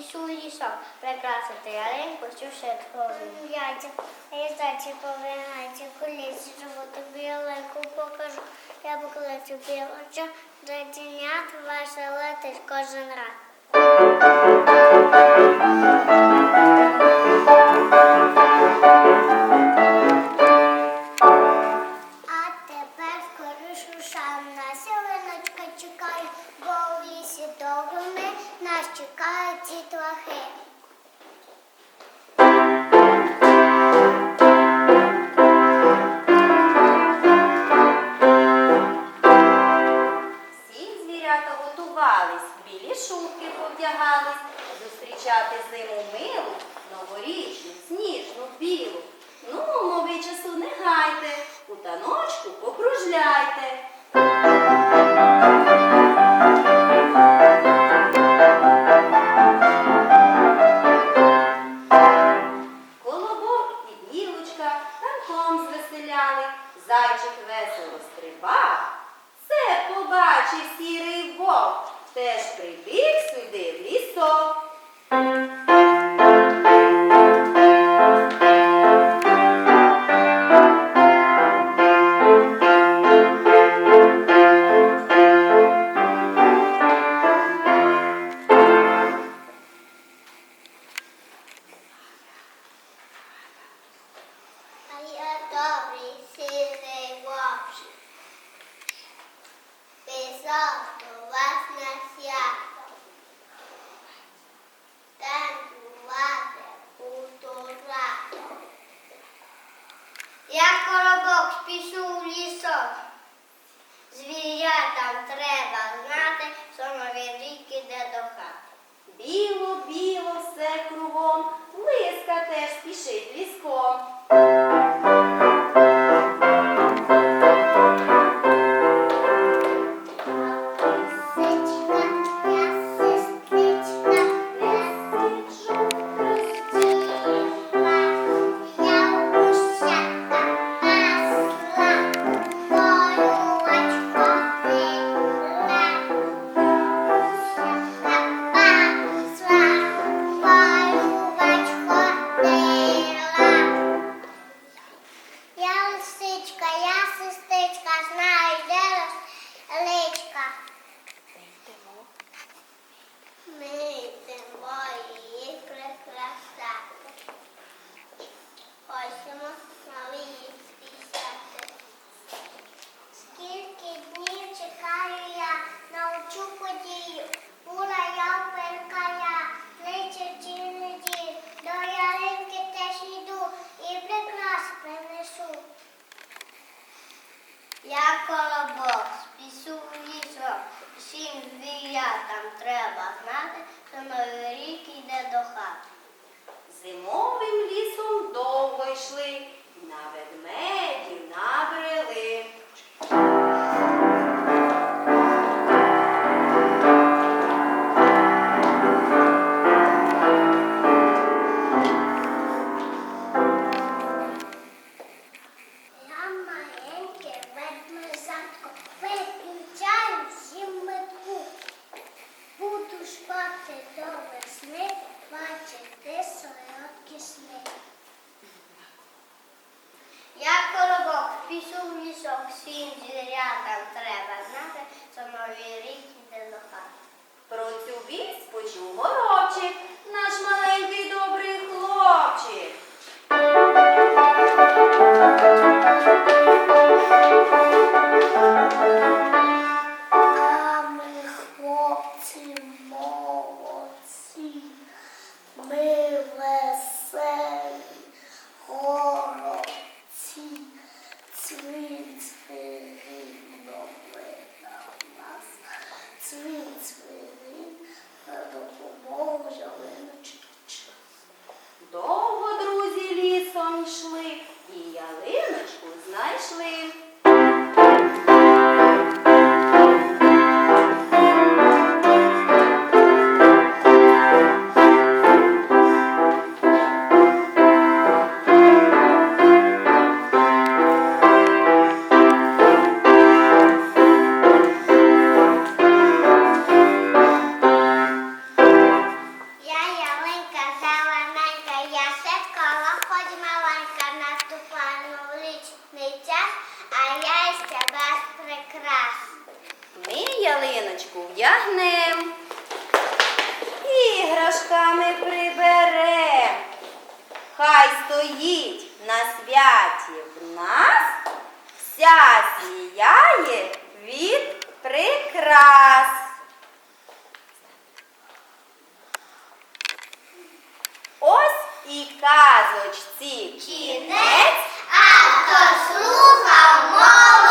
пішов лісок прикрасити ялинку, чувши тхові. Я здачі повинна колісі, щоб тобі ялинку покажу. Я покличу білочок, дитинят веселитись кожен раз. Я коробок спішу в лісок, звірятам треба знати. Я колобок, спісу в лісок, всім звірятам треба знати, що новий рік йде до хати. Зимовим лісом довго йшли, на ведмедів, на пішов в мішок, всім звірятам треба знати, що новий рік іде. Про цю вість почув горобчик, наш маленький добрий хлопчик. especially пташками прибере. Хай стоїть на святі в нас, вся сіяє від прикрас. Ось і казочці кінець, а хто слухав мову.